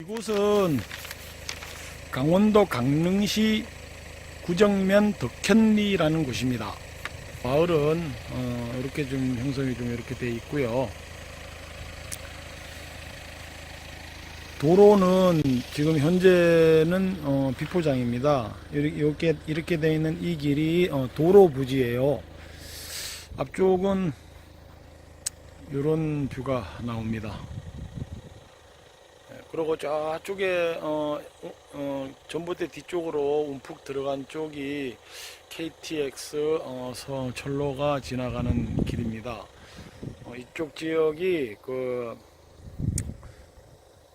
이곳은 강원도 강릉시 구정면 덕현리라는 곳입니다. 마을은 어, 이렇게 좀 형성이 좀 이렇게 돼 있고요. 도로는 지금 현재는 어, 비포장입니다. 이렇게 이렇게, 돼 있는 이 길이 어, 도로 부지예요. 앞쪽은 이런 뷰가 나옵니다. 예, 그리고 저쪽에 어, 어, 어, 전봇대 뒤쪽으로 움푹 들어간 쪽이 KTX 어, 서 철로가 지나가는 길입니다. 어, 이쪽 지역이 그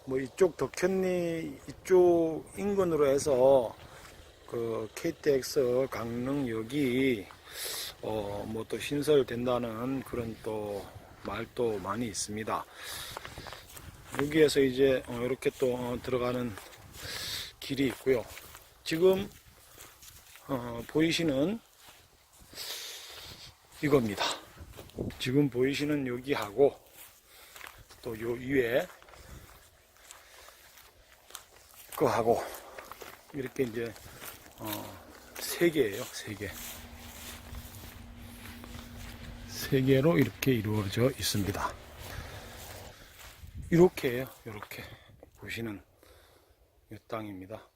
뭐 이쪽 덕현리 이쪽 인근으로 해서 그 KTX 강릉역이 어 뭐 또 신설된다는 그런 또 말도 많이 있습니다. 여기에서 이제 어, 이렇게 또 어, 들어가는 길이 있고요. 지금 어, 보이시는 이겁니다. 지금 보이시는 여기하고 또 요 위에 거하고 이렇게 이제 어, 세 개예요. 세 개. 세 개로 이렇게 이루어져 있습니다. 이렇게요. 이렇게 보시는 이 땅입니다.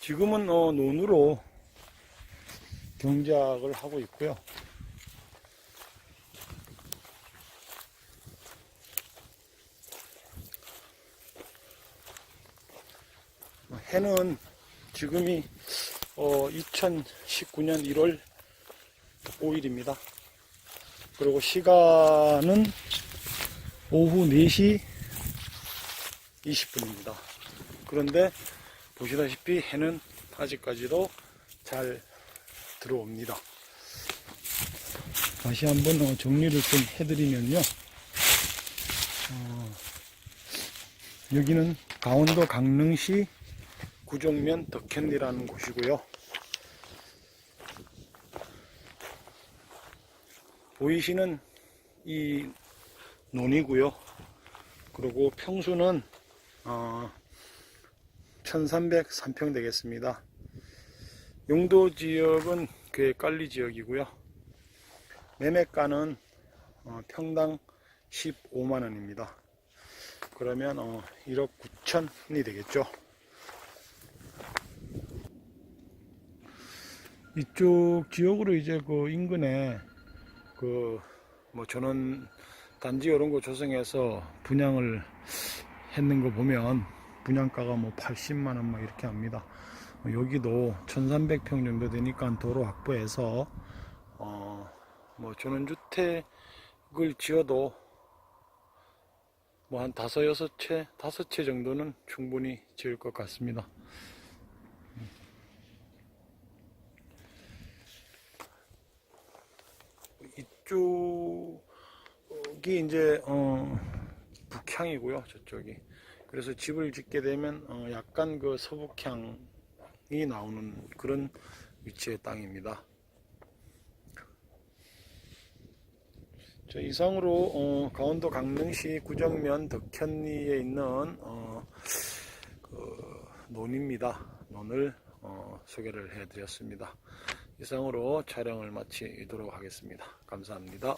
지금은 어, 논으로 경작을 하고 있고요. 해는 지금이 어, 2019년 1월 5일입니다. 그리고 시간은 오후 4시 20분입니다. 그런데 보시다시피 해는 아직까지도 잘 들어옵니다. 다시 한번 어, 정리를 좀 해드리면요. 어, 여기는 강원도 강릉시 구정면 덕현리라는 곳이고요. 보이시는 이 논이고요. 그리고 평수는 어, 1303평 되겠습니다. 용도 지역은 그 깔리 지역이고요. 매매가는 어, 평당 15만원입니다. 그러면 어, 1억 9천이 되겠죠. 이쪽 지역으로 이제 그 인근에 그 뭐 전원 단지 이런 거 조성해서 분양을 했는 거 보면 분양가가 뭐 80만 원 막 이렇게 합니다. 어, 여기도 1300평 정도 되니까 도로 확보해서 어뭐 전원주택을 지어도 뭐 한 다섯 여섯 채 다섯 채 정도는 충분히 지을 것 같습니다. 이쪽이 이제 어, 북향이고요 저쪽이. 그래서 집을 짓게 되면 어, 약간 그 서북향이 나오는 그런 위치의 땅입니다. 저 이상으로 어, 강원도 강릉시 구정면 덕현리에 있는 어, 그 논입니다. 논을 어, 소개를 해드렸습니다 이상으로 촬영을 마치도록 하겠습니다. 감사합니다.